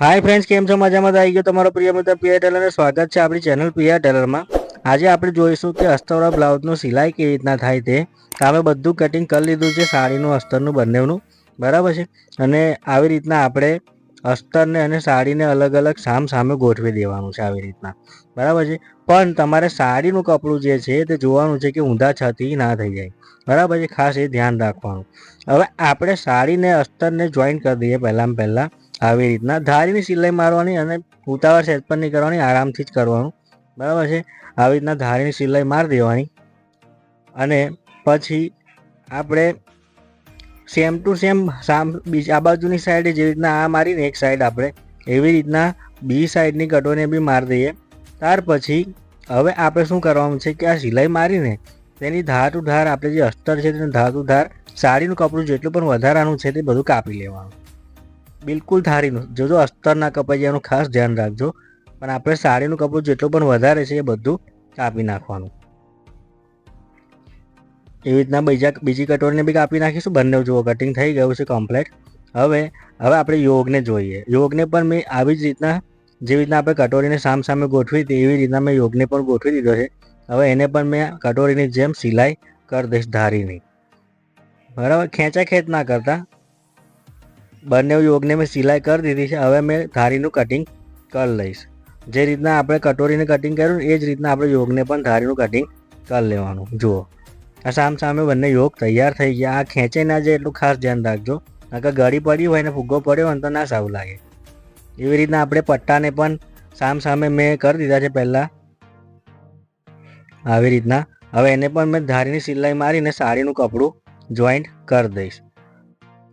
Hi friends કેમ છો? મજામાં આવી ગયો તમારો પ્રિય મિત્ર પિયા ટેલરને સ્વાગત છે આપણી ચેનલ પિયા ટેલરમાં આજે આપણે જોઈશું કે અસ્તરવાળા બ્લાઉઝનું સિલાઈ કેવી રીતના થાય તે. તો અમે બધું કટિંગ કરી લીધું છે સાડીનું, અસ્તરનું, બંનેનું. બરાબર છે? અને આવી રીતના આપણે અસ્તરને અને સાડીને અલગ અલગ સામ સામે ગોઠવી દેવાનું છે આવી રીતના. બરાબર છે? પણ તમારે સાડીનું કપડું જે છે તે જોવાનું છે કે ઊંધા છતી ના થઈ જાય. બરાબર છે? ખાસ એ ધ્યાન રાખવાનું. હવે આપણે સાડીને અસ્તરને જોઈન કરી દઈએ પહેલાં પહેલાં. આવી રીતના. ધારીની સિલાઈ મારવાની અને ઉતાવળ સેટ પર નહીં કરવાની, આરામથી જ કરવાનું. બરાબર છે? આવી રીતના ધારીની સિલાઈ મારી દેવાની. અને પછી આપણે સેમ ટુ સેમ સામ આ બાજુની સાઈડે જેવી રીતના આ મારીને એક સાઈડ આપણે એવી રીતના બી સાઈડની કટોને બી મારી દઈએ. ત્યાર પછી હવે આપણે શું કરવાનું છે કે આ સિલાઈ મારીને તેની ટુ ધાર આપણે જે અસ્તર છે તેની ટુ ધાર સાડીનું કપડું જેટલું પણ વધારાનું છે તે બધું કાપી લેવાનું. બિલકુલ ધારીનું જો જો અસ્તર ના એનું ખાસ ધ્યાન રાખજો. પણ આપણે સાડીનું કપડું જેટલું પણ વધારે છે એ બધું કાપી નાખવાનું. એવી રીતના બીજા, બીજી કટોરીને બી કાપી નાખીશું. બંને જુઓ, કટિંગ થઈ ગયું છે કમ્પ્લેટ. હવે હવે આપણે યોગને જોઈએ. યોગને પણ મેં આવી જ રીતના, જેવી રીતના આપણે કટોરીને સામ સામે ગોઠવી હતી, એવી રીતના મેં યોગને પણ ગોઠવી દીધો છે. હવે એને પણ મેં કટોરીની જેમ સિલાઈ કરી દઈશ ધારીની. બરાબર? ખેંચા ખેંચ ના કરતા. બંને યોગને મેં સિલાઈ કરી દીધી છે. હવે મેં ધારીનું કટિંગ કરી લઈશ. જે રીતના આપણે કટોરીને કટિંગ કર્યું એ જ રીતના આપણે યોગને પણ ધારીનું કટિંગ કરી લેવાનું. જુઓ. આ સામ સામે બંને યોગ તૈયાર થઈ ગયા. આ ખેંચે ના જાય એટલું ખાસ ધ્યાન રાખજો. નકર ગળી પડી હોય ને ફુગ્ગો પડ્યો હોય તો ના સારું લાગે. એવી રીતના આપણે પટ્ટાને પણ સામ સામે મેં કરી દીધા છે પહેલાં. આવી રીતના. હવે એને પણ મેં ધારીની સિલાઈ મારીને સાડીનું કપડું જોઈન્ટ કરી દઈશ.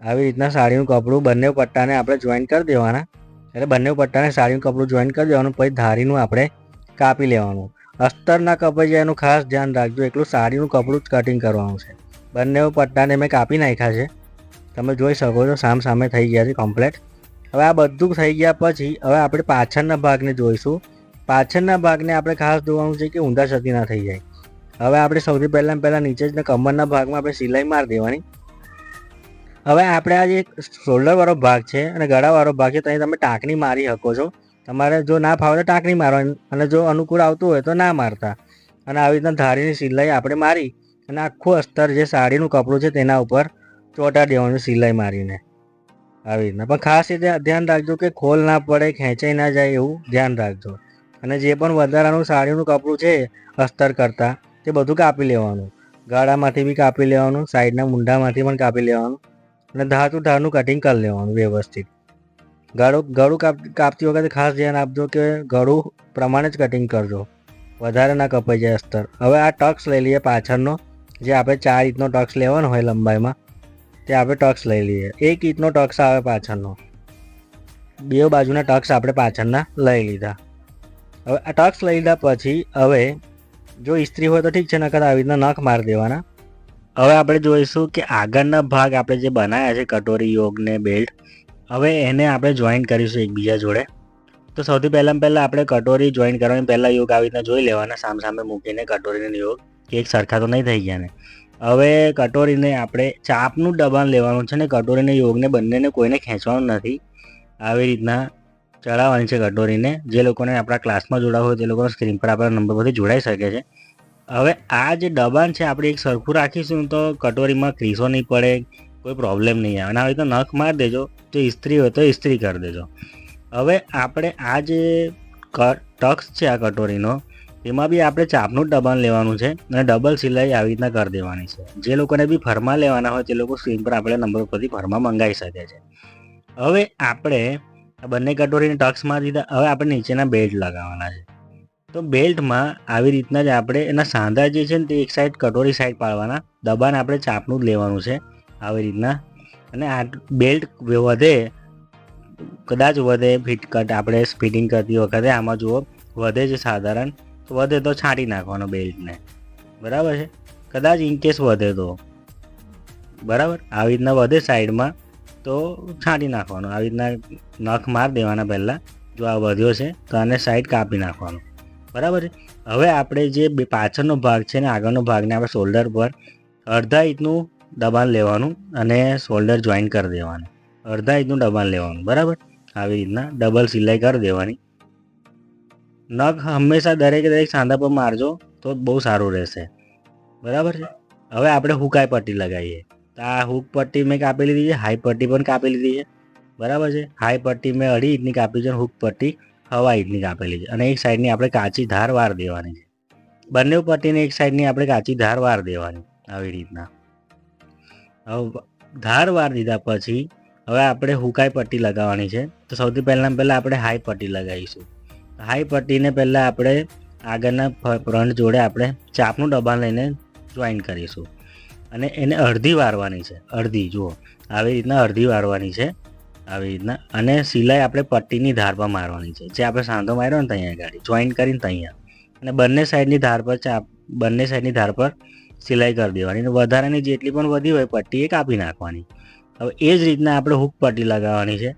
આવી રીતના સાડીનું કપડું બંને પટ્ટાને આપણે જોઈન્ટ કરી દેવાના. એટલે બંને પટ્ટાને સાડીનું કપડું જોઈન્ટ કરી દેવાનું, પછી ધારીનું આપણે કાપી લેવાનું. અસ્તર ના કપાઈ ખાસ ધ્યાન રાખજો, એકલું સાડીનું કપડું જ કટિંગ કરવાનું છે. બંને પટ્ટાને મેં કાપી નાખ્યા છે. તમે જોઈ શકો છો, સામ સામે થઈ ગયા છે કમ્પ્લેટ હવે આ બધું થઈ ગયા પછી, હવે આપણે પાછળના ભાગને જોઈશું. પાછળના ભાગને આપણે ખાસ જોવાનું છે કે ઊંધા છતી ના થઈ જાય. હવે આપણે સૌથી પહેલાં પહેલાં નીચે જ કમરના ભાગમાં આપણે સિલાઈ મારી દેવાની. હવે આપણે આ જે શોલ્ડરવાળો ભાગ છે અને ગળાવાળો ભાગ છે ત્યાં તમે ટાંકણી મારી શકો છો. તમારે જો ના ફાવે તો ટાંકણી મારવાની, અને જો અનુકૂળ આવતું હોય તો ના મારતા. અને આવી રીતના ધારીની સિલાઈ આપણે મારી, અને આખું અસ્તર જે સાડીનું કપડું છે તેના ઉપર ચોંટા દેવાનું સિલાઈ મારીને. આવી રીતના. પણ ખાસ એ ધ્યાન રાખજો કે ખોલ ના પડે, ખેંચાઈ ના જાય એવું ધ્યાન રાખજો. અને જે પણ વધારાનું સાડીનું કપડું છે અસ્તર કરતાં, તે બધું કાપી લેવાનું. ગાળામાંથી બી કાપી લેવાનું, સાઈડના મુંડામાંથી પણ કાપી લેવાનું. અને ધાતુ ધારનું કટિંગ કરી લેવાનું વ્યવસ્થિત. ગળું ગળું કાપ, કાપતી વખતે ખાસ ધ્યાન આપજો કે ગળું પ્રમાણે જ કટિંગ કરજો. વધારે ના કપાઈ જાય અસ્તર. હવે આ ટક્સ લઈ લઈએ પાછળનો, જે આપણે ચાર ઇંચનો ટક્સ લેવાનો હોય લંબાઈમાં. તે આપણે ટક્સ લઈ લઈએ. એક ઇંચનો ટક્સ આવે પાછળનો. બે બાજુના ટક્સ આપણે પાછળના લઈ લીધા. હવે આ ટક્સ લઈ લીધા પછી હવે જો ઇસ્ત્રી હોય તો ઠીક છે, નકર આવી રીતના નખ મારી દેવાના. હવે આપણે જોઈશું કે આગળના ભાગ આપણે જે બનાવ્યા છે કટોરી યોગને બેલ્ટ હવે એને આપણે જોઈન કરીશું એકબીજા જોડે. તો સૌથી પહેલાં પહેલાં આપણે કટોરી જોઈન કરવાની પહેલાં યોગ આવી રીતના જોઈ લેવાના સામ સામે મૂકીને કટોરીને યોગ. કે એક સરખા તો નહીં થઈ ગયા ને. હવે કટોરીને આપણે ચાપનું દબાણ લેવાનું છે ને કટોરીને યોગને બંનેને કોઈને ખેંચવાનું નથી. આવી રીતના ચડાવવાની છે કટોરીને. જે લોકોને આપણા ક્લાસમાં જોડાવું હોય તે લોકોના સ્ક્રીન પર આપણા નંબર પરથી જોડાઈ શકે છે. હવે આ જે દબાણ છે, આપણે એક સરખું રાખીશું તો કટોરીમાં ક્રીસો નહીં પડે, કોઈ પ્રોબ્લેમ નહીં આવે. અને આવી રીતે નખ મારી દેજો તો ઇસ્ત્રી હોય તો ઇસ્ત્રી કરી દેજો. હવે આપણે આ જે ટક્સ છે આ કટોરીનો તેમાં બી આપણે ચાપનું દબાણ લેવાનું છે અને ડબલ સિલાઈ આવી રીતના કરી દેવાની છે. જે લોકોને બી ફરમા લેવાના હોય, તે લોકો સ્ક્રીન પર આપણે નંબર પરથી ફરમા મંગાવી શકે છે. હવે આપણે આ બંને કટોરીને ટક્સ મારી દીધા, હવે આપણે નીચેના બેલ્ટ લગાવવાના છે. તો બેલ્ટમાં આવી રીતના જ આપણે એના સાંધા જે છે ને તે એક સાઈડ કટોરી સાઈડ પાડવાના. દબાણ આપણે ચાપનું જ લેવાનું છે આવી રીતના. અને આ બેલ્ટ વધે, કદાચ વધે ફિટ કટ આપણે ફિટિંગ કરતી વખતે આમાં જુઓ, વધે છે સાધારણ. તો વધે તો છાંટી નાખવાનો બેલ્ટને. બરાબર છે? કદાચ ઇનકેસ વધે તો. બરાબર? આવી રીતના વધે સાઈડમાં, તો છાંટી નાખવાનો. આવી રીતના નખ માર દેવાના પહેલાં જો આ વધ્યો છે, તો આને સાઈડ કાપી નાખવાનું. બરાબર છે? હવે આપણે જે પાછળનો ભાગ છે ને આગળનો ભાગને આપણે શોલ્ડર પર અડધા ઇંચનું દબાણ લેવાનું અને શોલ્ડર જોઈન કરી દેવાનું. અડધા ઇંચનું દબાણ લેવાનું, બરાબર? આવી રીતના ડબલ સિલાઈ કરી દેવાની. નખ હંમેશા દરેકે દરેક સાંધા પર મારજો તો બહુ સારું રહેશે. બરાબર છે? હવે આપણે હુકાઈ પટ્ટી લગાવીએ. તો આ હુક પટ્ટી મેં કાપી લીધી છે હાઈ પટ્ટી પણ કાપી લીધી છે. બરાબર છે? હાઈ પટ્ટી મેં અઢી ઇંચની કાપી છે હુક પટ્ટી હવા ઇંચની કાપેલી છે. અને એક સાઈડની આપણે કાચી ધાર વાર દેવાની છે. બંને પટ્ટીને એક સાઈડની આપણે કાચી ધાર વાર દેવાની આવી રીતના. હવે ધાર વાર દીધા પછી હવે આપણે હુકાઈ પટ્ટી લગાવવાની છે. તો સૌથી પહેલાં પહેલાં આપણે હાઈ પટ્ટી લગાવીશું. હાઈ પટ્ટીને પહેલાં આપણે આગળના ફ્રન્ટ જોડે આપણે ચાપનું દબાણ લઈને જોઈન કરીશું. અને એને અડધી વારવાની છે. અડધી, જુઓ. આવી રીતના અડધી વારવાની છે. આવી રીતના. અને સિલાઈ આપણે પટ્ટીની ધાર પર મારવાની છે. જે આપણે સાંધો માર્યો ને ત્યાં ગાડી જોઈન કરીને ત્યાં અને બંને સાઈડની ધાર પર ચાપ બંને સાઈડની ધાર પર સિલાઈ કરી દેવાની. અને વધારાની જેટલી પણ વધી હોય, પટ્ટી એ કાપી નાખવાની. હવે એ જ રીતના આપણે હુક પટ્ટી લગાવવાની છે.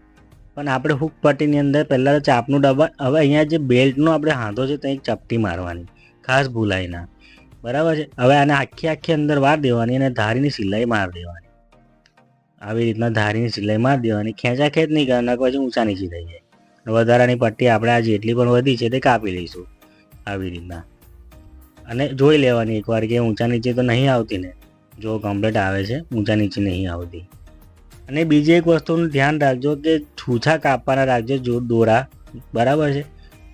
પણ આપણે હુક પટ્ટીની અંદર પહેલાં ચાપનું ડબ્બા હવે અહીંયા જે બેલ્ટનો આપણે હાંધો છે ત્યાં એક ચપટી મારવાની. ખાસ ભૂલાઈ ના. બરાબર છે? હવે આને આખી આખી અંદર વાર દેવાની અને ધારીની સિલાઈ માર દેવાની. આવી રીતના ધારીની સિલાઈ મારી દેવાની. ખેંચા ખેંચ નહીં કરવાના પછી ઊંચા નીચી થઈ જાય. વધારાની પટ્ટી આપણે આ જેટલી પણ વધી છે તે કાપી લઈશું આવી રીતના. અને જોઈ લેવાની એકવાર કે ઊંચા નીચે તો નહીં આવતી ને. જો કમ્પ્લીટ આવે છે, ઊંચા નીચે નહીં આવતી. અને બીજી એક વસ્તુનું ધ્યાન રાખજો કે છૂછા કાપવાના રાખજો જો દોરા, બરાબર છે?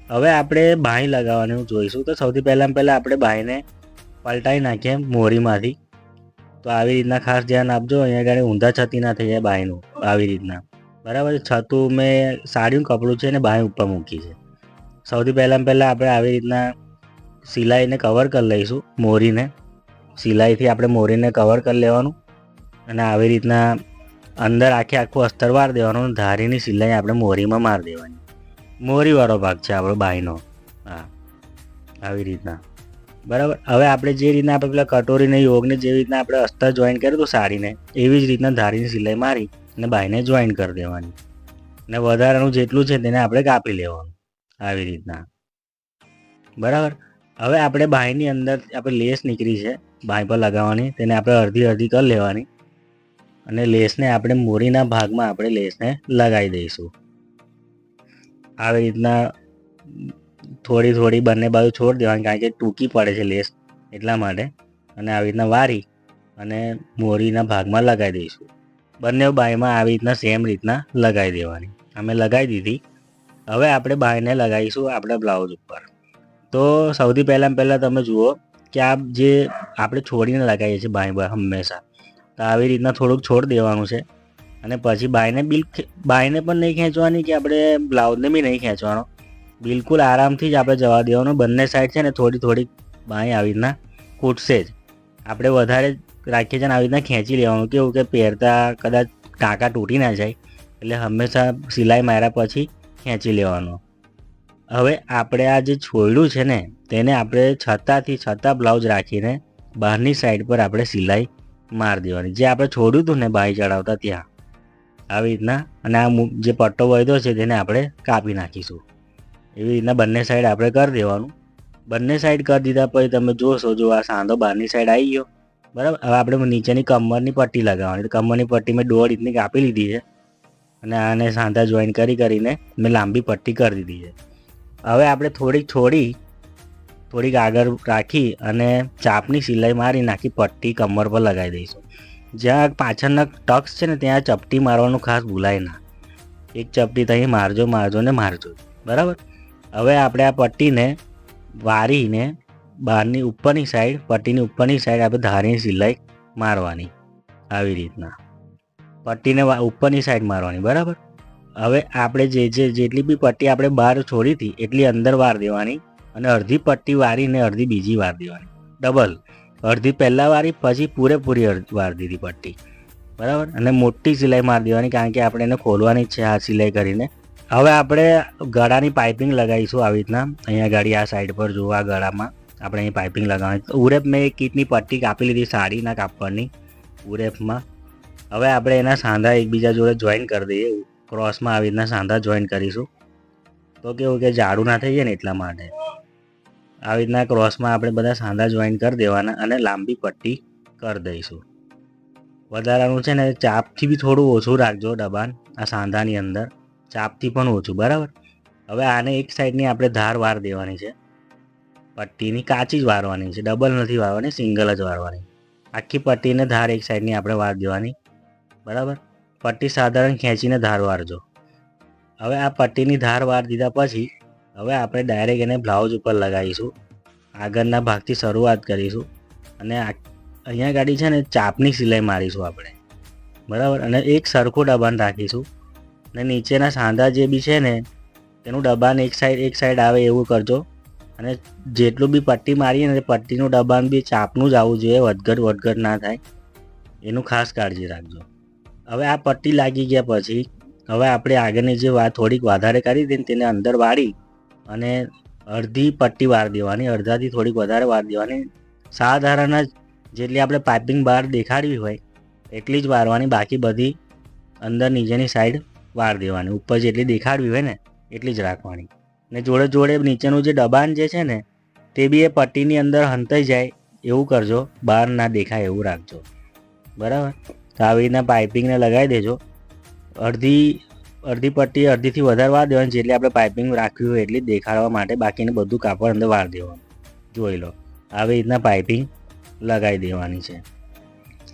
હવે આપણે બાંય લગાવવાનું જોઈશું. તો સૌથી પહેલાં પહેલાં આપણે બાંયને પલટાઈ નાખીએ મોરીમાંથી. તો આવી રીતના ખાસ ધ્યાન આપજો. અહીંયા આગળ ઊંધા છતી ના થઈ જાય બાયનું. આવી રીતના. બરાબર? છતું મેં સાડીનું કપડું છે ને બાય ઉપર મૂકી છે. સૌથી પહેલાં પહેલાં આપણે આવી રીતના સિલાઈને કવર કરી લઈશું મોરીને. સિલાઈથી આપણે મોરીને કવર કરી લેવાનું. અને આવી રીતના અંદર આખે આખું અસ્તર વાર દેવાનું ધારીની સિલાઈ આપણે મોરીમાં માર દેવાની. મોરીવાળો ભાગ છે આપણો બાયનો. હા. આવી રીતના. બરાબર? હવે આપણે જે રીતના આપણે પેલા કટોરીને, યોગને જેવી રીતના આપણે અસ્તર જોઈન કર્યું હતું સાડીને, એવી જ રીતના ધારીની સિલાઈ મારી અને બાયને જોઈન કરી દેવાની. અને વધારાનું જેટલું છે તેને આપણે કાપી લેવાનું આવી રીતના. બરાબર? હવે આપણે બાયની અંદર આપણે લેસ નીકળી છે બાય પર લગાવવાની, તેને આપણે અડધી અડધી કરી લેવાની અને લેસને આપણે મોરીના ભાગમાં આપણે લેસને લગાવી દઈશું. આવી રીતના થોડી થોડી બંને બાજુ છોડ દેવાની, કારણ કે ટૂંકી પડે છે લેસ એટલા માટે. અને આવી રીતના વારી અને મોરીના ભાગમાં લગાવી દઈશું. બંને બાયમાં આવી રીતના સેમ રીતના લગાવી દેવાની. અમે લગાવી દીધી. હવે આપણે બાયને લગાવીશું આપણા બ્લાઉઝ ઉપર. તો સૌથી પહેલાં પહેલાં તમે જુઓ કે આ જે આપણે છોડીને લગાવીએ છીએ બાય હંમેશા, તો આવી રીતના થોડુંક છોડ દેવાનું છે. અને પછી બાયને બિલ બાયને પણ નહીં ખેંચવાની કે આપણે બ્લાઉઝને બી નહીં ખેંચવાનો. બિલકુલ આરામથી જ આપણે જવા દેવાનું. બંને સાઈડ છે ને થોડી થોડી બાંય આવી રીતના ખૂટશે જ. આપણે વધારે રાખીએ છીએ આવી રીતના ખેંચી લેવાનું. કેવું કે પહેરતા કદાચ ટાંકા તૂટી ના જાય, એટલે હંમેશા સિલાઈ માર્યા પછી ખેંચી લેવાનું. હવે આપણે આ જે છોયડું છે ને, તેને આપણે છતાંથી છતાં બ્લાઉઝ રાખીને બહારની સાઈડ પર આપણે સિલાઈ માર દેવાની. જે આપણે છોડ્યું હતું ને બાઈ ચડાવતા ત્યાં. આવી રીતના. અને આ જે પટ્ટો વધ્યો છે તેને આપણે કાપી નાખીશું. એવી રીતના બંને સાઈડ આપણે કરી દેવાનું. બંને સાઈડ કરી દીધા પછી તમે જોશો, જો આ સાંધો બહારની સાઈડ આવી ગયો. બરાબર? હવે આપણે નીચેની કમરની પટ્ટી લગાવવાની. કમરની પટ્ટી મેં દોઢ ઇંચની કાપી લીધી છે. અને આને સાંધા જોઈન કરી કરીને મેં લાંબી પટ્ટી કરી દીધી છે. હવે આપણે થોડીક છોડી થોડીક આગળ રાખી અને ચાપની સિલાઈ મારી નાખી, પટ્ટી કમર પર લગાવી દઈશું. જ્યાં પાછળના ટક્સ છે ને, ત્યાં ચપટી મારવાનું ખાસ ભૂલાય ના. એક ચપટી ત્યાં મારજો મારજો ને મારજો. બરાબર? હવે આપણે આ પટ્ટીને વારીને બહારની ઉપરની સાઈડ પટ્ટીની ઉપરની સાઈડ આપણે ધારીની સિલાઈ મારવાની આવી રીતના. પટ્ટીને ઉપરની સાઈડ મારવાની, બરાબર? હવે આપણે જે જે, જેટલી બી પટ્ટી આપણે બહાર છોડી હતી, એટલી અંદર વાર દેવાની અને અડધી પટ્ટી વારીને અડધી બીજી વાર દેવાની. ડબલ અડધી પહેલાં વારી, પછી પૂરેપૂરી વાર દીધી પટ્ટી. બરાબર? અને મોટી સિલાઈ મારી દેવાની કારણ કે આપણે એને ખોલવાની છે આ સિલાઈ કરીને. હવે આપણે ગળાની પાઇપિંગ લગાવીશું આવી રીતના. અહીંયા ગાડી આ સાઈડ પર જુઓ, આ ગળામાં. આપણે અહીં પાઇપિંગ લગાવવાની. ઉરેપ મેં એક કીટની પટ્ટી કાપી લીધી સાડીના કાપડની ઉરેપમાં હવે આપણે એના સાંધા એકબીજા જોડે જોઈન કરી દઈએ. ક્રોસમાં આવી રીતના સાંધા જોઈન કરીશું. તો કેવું કે જાડું ના થઈ જાય ને એટલા માટે. આવી રીતના ક્રોસમાં આપણે બધા સાંધા જોઈન કરી દેવાના અને લાંબી પટ્ટી કરી દઈશું. વધારાનું છે ને, ચાપથી બી થોડું ઓછું રાખજો દબાણ આ સાંધાની અંદર. ચાપથી પણ ઓછું, બરાબર? હવે આને એક સાઈડની આપણે ધાર વાર દેવાની છે. પટ્ટીની કાચી જ વારવાની છે, ડબલ નથી વારવાની, સિંગલ જ વારવાની. આખી પટ્ટીને ધાર એક સાઈડની આપણે વાર દેવાની, બરાબર? પટ્ટી સાધારણ ખેંચીને ધાર વારજો. હવે આ પટ્ટીની ધાર વાર દીધા પછી, હવે આપણે ડાયરેક્ટ એને બ્લાઉઝ ઉપર લગાવીશું, આગળના ભાગથી શરૂઆત કરીશું, અને અહીંયા ગાડી છે ને, ચાપની સિલાઈ મારીશું આપણે, બરાબર? અને એક સરખું દબાણ રાખીશું. અને નીચેના સાંધા જે બી છે ને, તેનું દબાણ એક સાઈડ એક સાઈડ આવે એવું કરજો. અને જેટલું બી પટ્ટી મારીએ ને, પટ્ટીનું દબાણ બી ચાપનું જ આવવું જોઈએ, વધઘટ વધઘટ ના થાય. એનું ખાસ કાળજી રાખજો. હવે આ પટ્ટી લાગી ગયા પછી, હવે આપણે આગળની જે વાત થોડીક વધારે કરી હતી તેને અંદર વાળી અને અડધી પટ્ટી વાર દેવાની, અડધાથી થોડીક વધારે વાર દેવાની. સાધારણ જ જેટલી આપણે પાઇપિંગ બહાર દેખાડવી હોય, એટલી જ વારવાની બાકી બધી અંદર નીચેની સાઈડ વાર દેવાની. ઉપર જેટલી દેખાડવી હોય ને, એટલી જ રાખવાની. ને જોડે જોડે નીચેનું જે દબાણ જે છે ને, તે બી એ પટ્ટીની અંદર હંતાઈ જાય. એવું કરજો. બહાર ના દેખાય એવું રાખજો. બરાબર? તો આવી રીતના પાઇપિંગને લગાવી દેજો. અડધી અડધી પટ્ટી અડધીથી વધારે વાર દેવાની. જેટલી આપણે પાઇપિંગ રાખવી હોય એટલી દેખાડવા માટે બાકીને બધું કાપડ અંદર વાર દેવાનું. જોઈ લો. આવી રીતના પાઇપિંગ લગાવી દેવાની છે.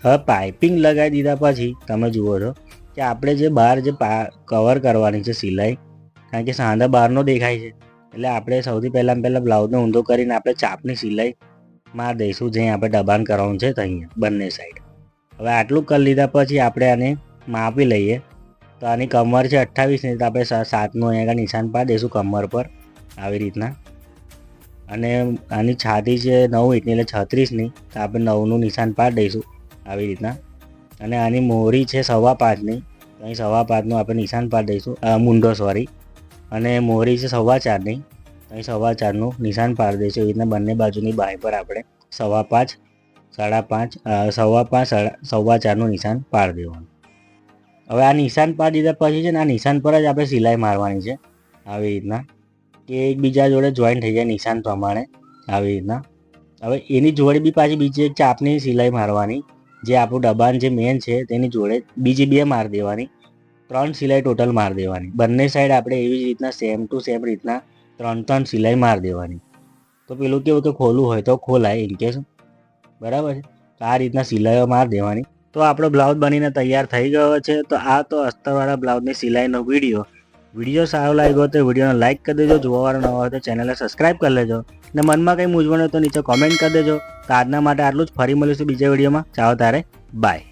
હવે પાઇપિંગ લગાવી દીધા પછી તમે જુઓ છો કે આપણે જે બહાર જે કવર કરવાની છે સિલાઈ, કારણ કે સાંધા બહારનો દેખાય છે. એટલે આપણે સૌથી પહેલાં પહેલાં બ્લાઉઝને ઊંધો કરીને આપણે ચાપની સિલાઈ માર દઈશું, જે આપણે દબાણ કરવાનું છે ત્યાં બંને સાઈડ હવે આટલું કરી લીધા પછી આપણે આને માપી લઈએ. તો આની કમર છે અઠ્ઠાવીસ ને તો આપણે સાતનું અહીંયા નિશાન પાડી દઈશું કમર પર, આવી રીતના. અને આની છાતી છે નવ ઇંચની એટલે છત્રીસની તો આપણે નવનું નિશાન પાડી દઈશું, આવી રીતના. અને આની મોહરી છે સવા પાંચની અહીં સવા પાંચનું આપણે નિશાન પાડી દઈશું. મુંડો સોરી અને મોહરી છે સવા ચારની. અહીં સવા ચારનું નિશાન પાડી દઈશું. એવી રીતના બંને બાજુની બાય પર આપણે સવા પાંચ, સાડા પાંચ સવા પાંચ, સાડા, સવા ચારનું નિશાન પાર દેવાનું. હવે આ નિશાન પાડી દીધા પછી છે ને, આ નિશાન પર જ આપણે સિલાઈ મારવાની છે. આવી રીતના. કે એકબીજા જોડે જોઈન્ટ થઈ જાય નિશાન પ્રમાણે. આવી રીતના. હવે એની જોડે બી પાછી બીજી એક ચાપની સિલાઈ મારવાની. જે આપણું દબાણ જે મેન છે તેની જોડે બીજી બે માર દેવાની. ત્રણ સિલાઈ ટોટલ માર દેવાની. બંને સાઈડ આપણે એવી જ રીતના સેમ ટુ સેમ રીતના ત્રણ ત્રણ સિલાઈ માર દેવાની. તો પેલું કેવું કે ખોલું હોય તો ખોલાય ઇનકેસ બરાબર છે? આ રીતના સિલાઈઓ માર દેવાની. તો આપણો બ્લાઉઝ બનીને તૈયાર થઈ ગયો છે. તો આ તો અસ્તરવાળા બ્લાઉઝની સિલાઈનો વીડિયો વીડિયો સારો લાગ્યો તો વિડીયોને લાઇક કરી દેજો. જોવાવાળો નવા હોય તો ચેનલને સબસ્ક્રાઇબ કરી લેજો. ને મનમાં કંઈ મૂંઝવણ હોય તો નીચે કોમેન્ટ કરી દેજો. તો આજના માટે આટલું જ. ફરી મળીશું બીજા વિડીયોમાં. ચાલો તારે બાય